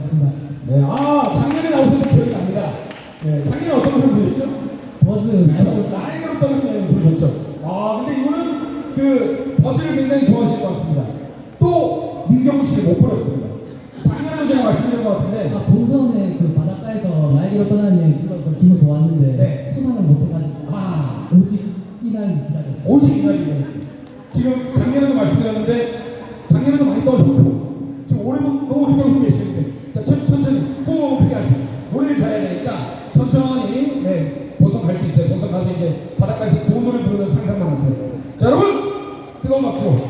반갑습니다. 네, 아, 작년에 나오셨던 기억이 납니다. 네, 작년에 어떤 걸 부르셨죠? 버즈 그렇죠. 나이가 없다는 네, 부르셨죠. 아, 근데 이분은 그 버즈를 굉장히 좋아하실 것 같습니다. 또 민경 씨를 못 버렸습니다. 작년에도 제가 말씀드린 것 같은데, 아, 본선에 그 바닷가에서 날개로 떠나는 여행 불러서 기분 좋았는데 네. 수상을 못해가지고 아, 오직 이날 기다렸어요. 오직 이날이었어요. 지금 작년에도 말씀드렸는데, 작년에도 많이 떠오셨고, 천천히, 네, 본선 갈수 있어요. 본선 가서 이제 바닷가에서 좋은 노래 부르는 상상만 하세요. 자, 여러분! 뜨거운 박수. 민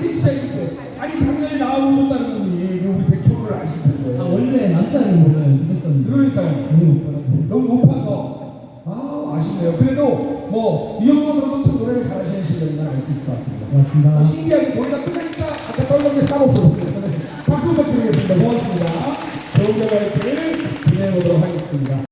뒤차기인데. 이게 아니, 작년에 나오셨다는 분이 우리 백초를 아실 텐데. 아, 원래 남자는 몰라요, 스탠스는. 그러니까요. 너무, 너무 높아서. 아, 아쉽네요. 그래도 뭐, 이 정도로도 참 노래를 잘하시는 실력이면 알 수 있을 것 같습니다. 맞습니다. 신기하게 머리가 끝나니까 아까 떨던 게 싸먹고 박수 부탁드리겠습니다. 고맙습니다. 좋은 결과를 기대해보도록 하겠습니다.